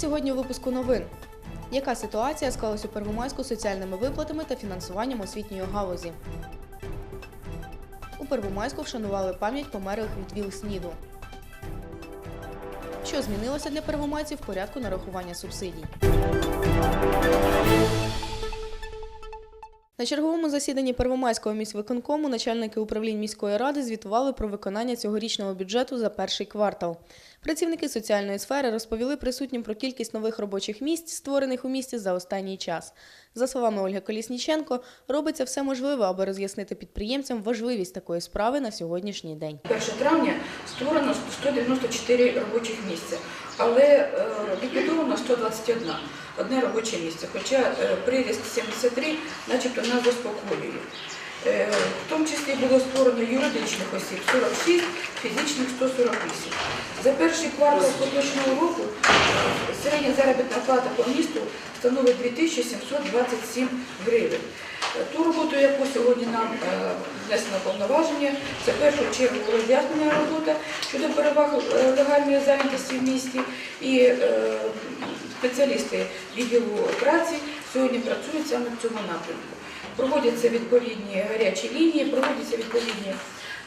Сьогодні у випуску новин. Яка ситуація склалась у Первомайську з соціальними виплатами та фінансуванням освітньої галузі? У Первомайську вшанували пам'ять померлих від ВІЛ-СНІДу. Що змінилося для первомайців в порядку нарахування субсидій? На черговому засіданні Первомайського міськвиконкому начальники управлінь міської ради звітували про виконання цьогорічного бюджету за перший квартал. Працівники соціальної сфери розповіли присутнім про кількість нових робочих місць, створених у місті за останній час. За словами Ольги Колісніченко, робиться все можливе, аби роз'яснити підприємцям важливість такої справи на сьогоднішній день. 1 травня створено 194 робочих місця, але е, ліквідовано 121 одне робоче місце, хоча е, приріст 73 начебто нас заспокоює. Е, В тому числі було створено юридичних осіб 46, фізичних 148. За перший квартал поточного року середня заробітна плата по місту становить 2727 гривень. Ту роботу, яку сьогодні нам е, внесено повноваження, це в першу чергу роз'яснена робота щодо переваг е, легальної зайнятості в місті і е, спеціалісти відділу праці сьогодні працюють саме в цьому напрямку. Проводяться відповідні гарячі лінії, проводяться відповідні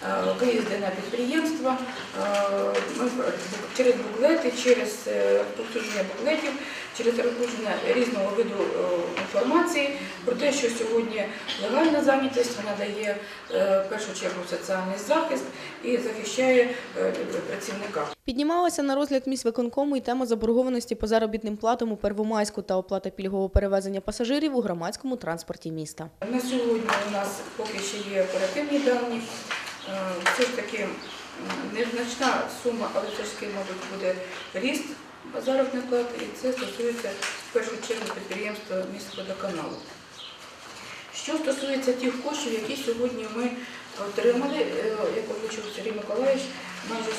е, виїзди на підприємства, е, через буклети, через е, розповсюдження буклетів, через розповсюдження різного виду е, інформації про те, що сьогодні легальна зайнятість вона дає е, в першу чергу соціальний захист і захищає е, працівника. Піднімалася на розгляд міськвиконкому і тема заборгованості по заробітним платам у Первомайську та оплата пільгового перевезення пасажирів у громадському транспорті міста. На сьогодні у нас поки ще є оперативні дані. Е, Все ж таки незначна сума, але все ж таки, мабуть, буде ріст заробітної плати, і це стосується в першу чергу підприємства міськводоканалу. Що стосується тих коштів, які сьогодні ми отримали, е, як озвучив Сергій Миколаївич, майже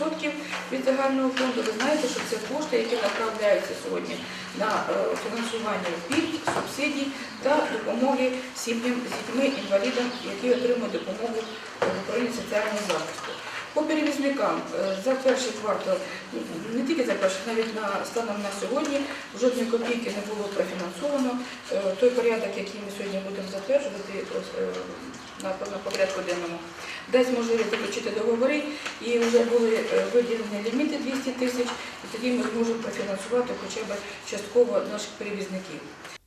46% від загального фонду. Ви знаєте, що це кошти, які направляються сьогодні на е, фінансування пільг, субсидій та допомоги сім'ям з дітьми, інвалідам, які отримують допомогу в Україні соціального захисту. По перевізникам е, за перший квартал, не тільки за перший, навіть на станом на сьогодні жодної копійки не було профінансовано. Е, Той порядок, який ми сьогодні будемо затверджувати на, порядку денному, дасть можливість заключити договори і вже були е, виділені ліміти 200 тисяч, і тоді ми зможемо профінансувати хоча б частково наших перевізників.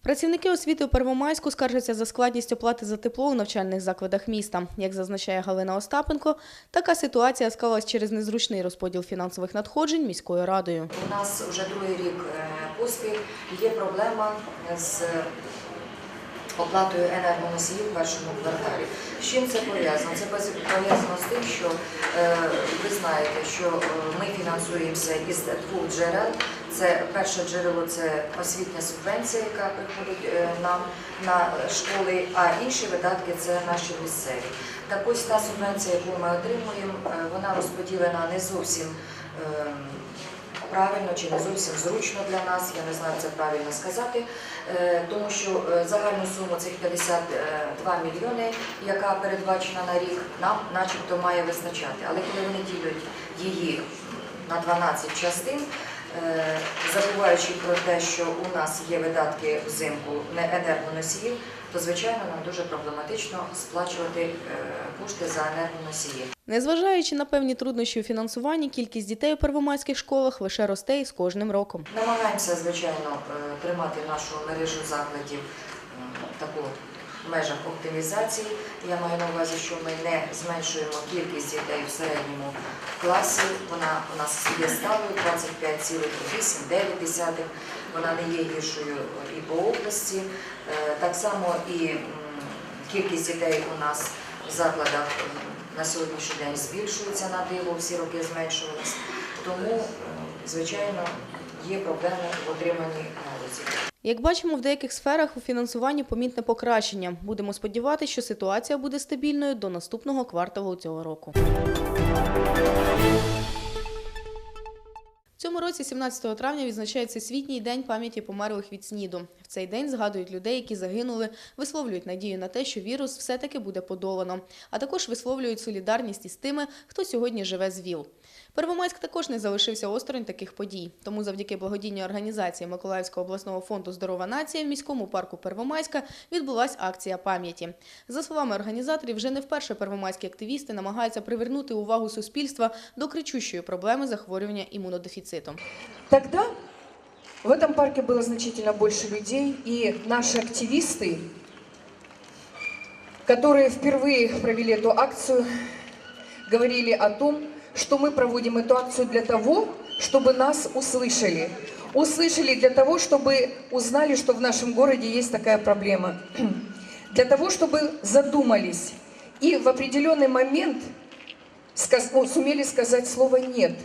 Працівники освіти у Первомайську скаржаться за складність оплати за тепло у навчальних закладах міста. Як зазначає Галина Остапенко, така ситуація склалась через незручний розподіл фінансових надходжень міською радою. У нас вже другий рік е, поспіль є проблема з оплатою енергоносіїв в першому кварталі. З чим це пов'язано? Це пов'язано з тим, що е, ви знаєте, що е, ми фінансуємося із двох джерел. Це перше джерело це освітня субвенція, яка приходить е, нам на школи, а інші видатки це наші місцеві. Так ось та субвенція, яку ми отримуємо, вона розподілена не зовсім. Правильно чи не зовсім зручно для нас, я не знаю, це правильно сказати, е, тому що е, загальну суму цих 52 мільйони, яка передбачена на рік, нам начебто має вистачати. Але коли вони ділять її на 12 частин, е, забуваючи про те, що у нас є видатки взимку не енергоносіїв, то звичайно нам дуже проблематично сплачувати е, кошти за енергоносії. Незважаючи на певні труднощі у фінансуванні, кількість дітей у первомайських школах лише росте із кожним роком. Намагаємося, звичайно, е, тримати нашу мережу закладів м, таку в межах оптимізації. Я маю на увазі, що ми не зменшуємо кількість дітей в середньому класі. Вона у нас є сталою 25,8-9. Вона не є гіршою і по області. Е, Так само і кількість дітей у нас в закладах на сьогоднішній день збільшується на диво, всі роки зменшувалися. Тому, е, звичайно, є проблеми в отриманні галузі. Як бачимо, в деяких сферах у фінансуванні помітне покращення. Будемо сподіватися, що ситуація буде стабільною до наступного кварталу цього року. Цьому році, 17 травня, відзначається світній день пам'яті померлих від СНІДу. В цей день згадують людей, які загинули, висловлюють надію на те, що вірус все-таки буде подолано, а також висловлюють солідарність із тими, хто сьогодні живе з ВІЛ. Первомайськ також не залишився осторонь таких подій. Тому завдяки благодійній організації Миколаївського обласного фонду Здорова нація в міському парку Первомайська відбулась акція пам'яті. За словами організаторів, вже не вперше первомайські активісти намагаються привернути увагу суспільства до кричущої проблеми захворювання імунодефіцитом. Тогда в этом парке было значительно больше людей, и наши активисты, которые впервые провели эту акцию, говорили о том, что мы проводим эту акцию для того, чтобы нас услышали. Услышали для того, чтобы узнали, что в нашем городе есть такая проблема. Для того, чтобы задумались. И в определенный момент сказ- ну, сумели сказать слово «нет».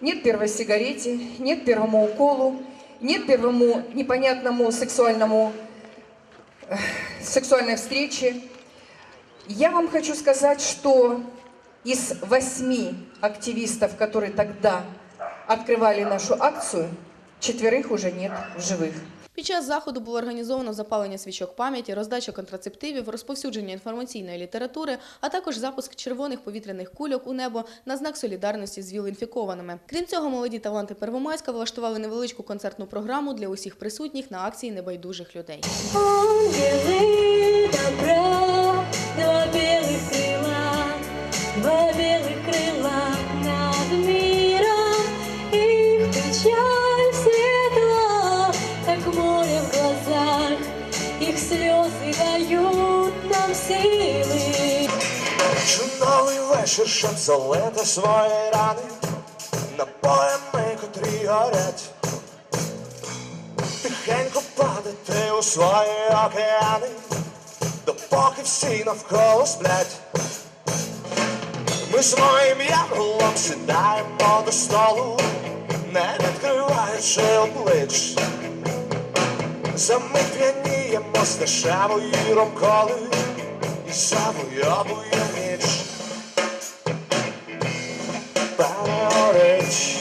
Нет первой сигарете, нет первому уколу, нет первому непонятному сексуальному, э, сексуальной встрече. Я вам хочу сказать, что из восьми активистов, которые тогда открывали нашу акцию, четверых уже нет в живых. Під час заходу було організовано запалення свічок пам'яті, роздача контрацептивів, розповсюдження інформаційної літератури, а також запуск червоних повітряних кульок у небо на знак солідарності з віл-інфікованими. Крім цього, молоді таланти Первомайська влаштували невеличку концертну програму для усіх присутніх на акції небайдужих людей. Ангелы добра, два белых нам силы. Чудовий вечір, щоб залити свої рани напоями, котрі горять, тихенько падати у свої океани, допоки всі навколо сплять. Ми своїм ярлом сідаємо до столу, не відкриваючи облич. За мить п'яніємо з дешевої ромколи і завойовує ніч. Перегорить,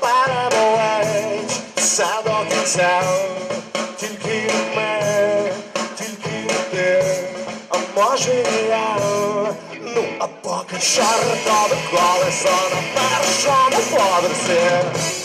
переболить, все до кінця, тільки ми, тільки ти, а може я. Ну, а поки чортове колесо на першому поверсі.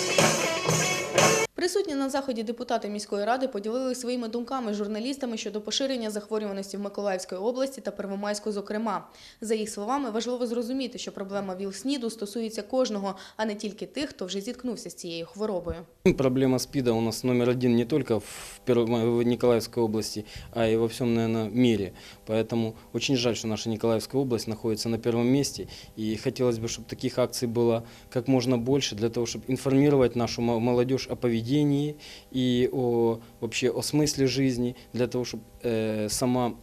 Присутні на заході депутати міської ради поділилися своїми думками з журналістами щодо поширення захворюваності в Миколаївської області та Первомайську, зокрема. За їх словами, важливо зрозуміти, що проблема ВІЛ-СНІДу стосується кожного, а не тільки тих, хто вже зіткнувся з цією хворобою. Проблема СПИДа у нас номер один не только в, Перво- в Николаевской области, а и во всем, наверное, мире. Поэтому очень жаль, что наша Николаевская область находится на первом месте. И хотелось бы, чтобы таких акций было как можно больше, для того, чтобы информировать нашу мо- молодежь о поведении и о, вообще о смысле жизни, для того, чтобы э, сама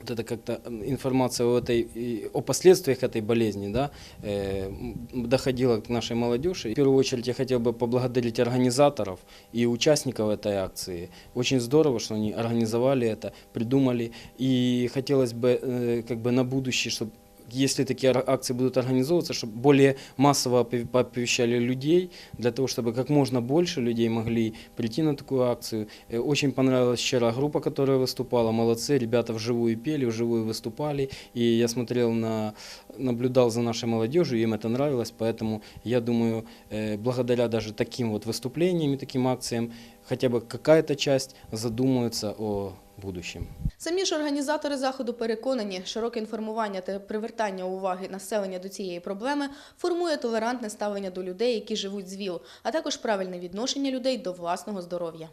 вот это как-то м, информация о, этой, и о последствиях этой болезни да, э, м, доходила к нашей молодежи. В первую очередь я хотел бы поблагодарить организаторов и участников этой акции. Очень здорово, что они организовали это, придумали. И хотелось бы э, как бы на будущее, чтобы если такие ор- акции будут организовываться, чтобы более массово опов- оповещали людей, для того, чтобы как можно больше людей могли прийти на такую акцию. Э, Очень понравилась вчера группа, которая выступала, молодцы, ребята вживую пели, вживую выступали, и я смотрел на, наблюдал за нашей молодежью, им это нравилось, поэтому я думаю, э, благодаря даже таким вот выступлениям и таким акциям, хотя бы какая-то задумается о будущем. Самі ж організатори заходу переконані, широке інформування та привертання уваги населення до цієї проблеми формує толерантне ставлення до людей, які живуть з ВІЛ, а також правильне відношення людей до власного здоров'я.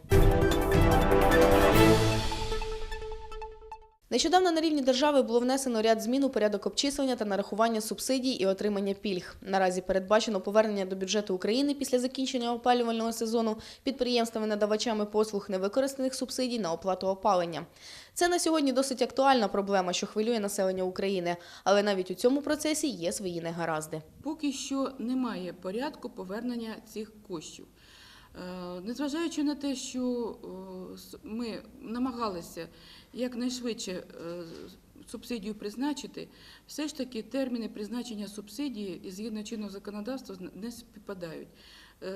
Нещодавно на рівні держави було внесено ряд змін у порядок обчислення та нарахування субсидій і отримання пільг. Наразі передбачено повернення до бюджету України після закінчення опалювального сезону підприємствами-надавачами послуг невикористаних субсидій на оплату опалення. Це на сьогодні досить актуальна проблема, що хвилює населення України, але навіть у цьому процесі є свої негаразди. Поки що немає порядку повернення цих коштів. Е, Незважаючи на те, що е, ми намагалися якнайшвидше е, субсидію призначити, все ж таки терміни призначення субсидії і згідно чинного законодавства не співпадають.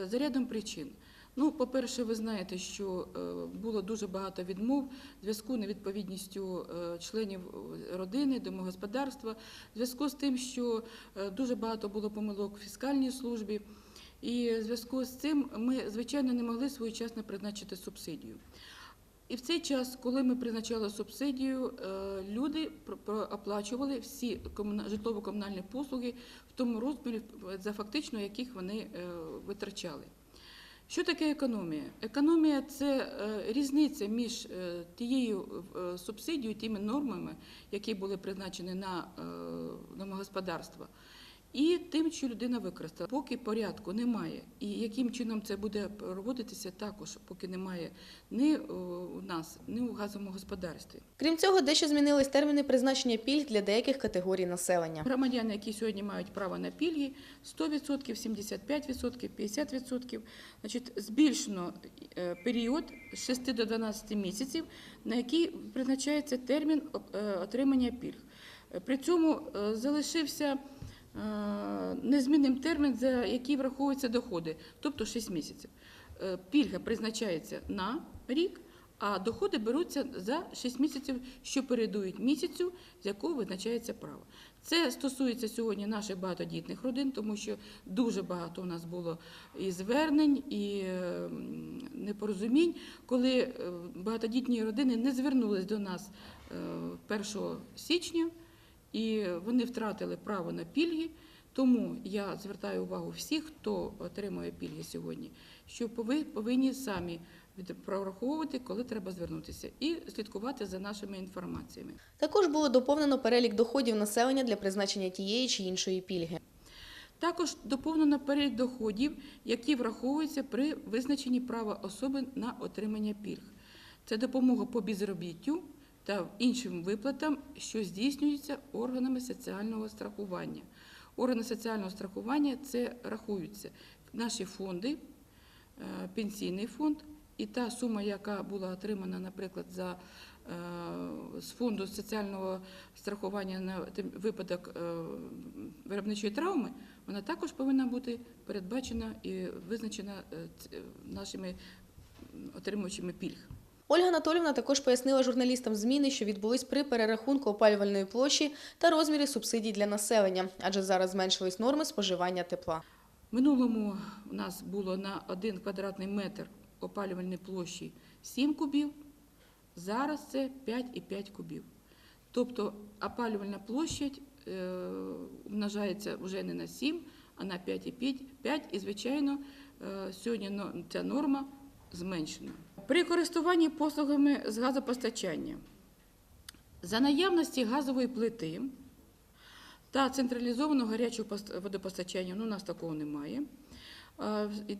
За рядом причин. Ну, по-перше, ви знаєте, що було дуже багато відмов в зв'язку невідповідністю членів родини, домогосподарства, в зв'язку з тим, що дуже багато було помилок в фіскальній службі. І в зв'язку з цим ми, звичайно, не могли своєчасно призначити субсидію. І в цей час, коли ми призначали субсидію, е, люди оплачували всі комуна- житлово-комунальні послуги в тому розмірі, за фактично яких вони е, витрачали. Що таке економія? Економія це е, різниця між тією субсидією, тими нормами, які були призначені на домогосподарства, і тим, що людина використала. Поки порядку немає, і яким чином це буде проводитися, також поки немає ні е, у нас, ні у газовому господарстві. Крім цього, дещо змінились терміни призначення пільг для деяких категорій населення. Громадяни, які сьогодні мають право на пільги, 100%, 75%, 50%, значить, збільшено е, період з 6 до 12 місяців, на який призначається термін е, отримання пільг. При цьому залишився незмінним термін, за який враховуються доходи, тобто 6 місяців. Е, Пільга призначається на рік, а доходи беруться за 6 місяців, що передують місяцю, з якого визначається право. Це стосується сьогодні наших багатодітних родин, тому що дуже багато у нас було і звернень, і е, непорозумінь, коли е, багатодітні родини не звернулись до нас е, 1 січня, і вони втратили право на пільги. Тому я звертаю увагу всіх, хто отримує пільги сьогодні, що пови- повинні самі прораховувати, коли треба звернутися, і слідкувати за нашими інформаціями. Також було доповнено перелік доходів населення для призначення тієї чи іншої пільги. Також доповнено перелік доходів, які враховуються при визначенні права особи на отримання пільг. Це допомога по безробіттю та іншим виплатам, що здійснюються органами соціального страхування. Органи соціального страхування це рахуються наші фонди, е, пенсійний фонд і та сума, яка була отримана, наприклад, за е, з фонду соціального страхування на випадок е, виробничої травми, вона також повинна бути передбачена і визначена нашими отримувачами пільг. Ольга Анатолівна також пояснила журналістам зміни, що відбулись при перерахунку опалювальної площі та розмірі субсидій для населення, адже зараз зменшились норми споживання тепла. Минулому у нас було на 1 квадратний метр опалювальної площі 7 кубів, зараз це 5,5 кубів. Тобто опалювальна площадь е, умножається вже не на 7, а на 5,5, 5, і, звичайно, е, сьогодні ця норма зменшена. При користуванні послугами з газопостачання за наявності газової плити та централізованого гарячого водопостачання, ну, у нас такого немає.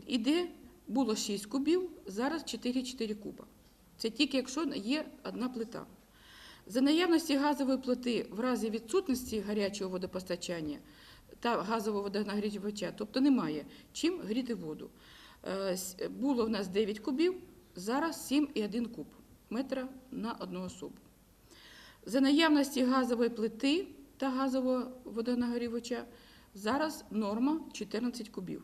Іде, було 6 кубів, зараз 4,4 куба. Це тільки якщо є одна плита. За наявності газової плити в разі відсутності гарячого водопостачання та газового водонагрівача, тобто немає чим гріти воду. Е, Було в нас 9 кубів, зараз 7,1 куб метра на одну особу. За наявності газової плити та газового водонагрівача зараз норма 14 кубів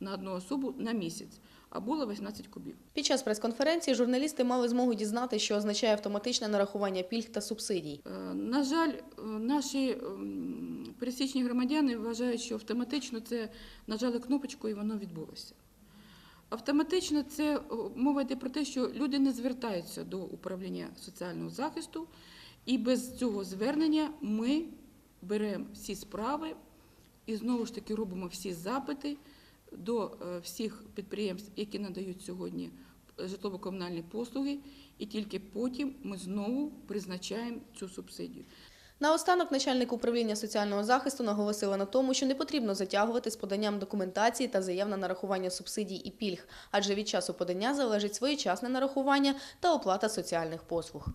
на одну особу на місяць, а було 18 кубів. Під час прес-конференції журналісти мали змогу дізнати, що означає автоматичне нарахування пільг та субсидій. Е, На жаль, е, наші пересічні громадяни вважають, що автоматично це нажали кнопочку і воно відбулося. Автоматично це мова йде про те, що люди не звертаються до управління соціального захисту, і без цього звернення ми беремо всі справи і знову ж таки робимо всі запити до е, всіх підприємств, які надають сьогодні житлово-комунальні послуги, і тільки потім ми знову призначаємо цю субсидію. Наостанок начальник управління соціального захисту наголосила на тому, що не потрібно затягувати з поданням документації та заяв на нарахування субсидій і пільг, адже від часу подання залежить своєчасне нарахування та оплата соціальних послуг.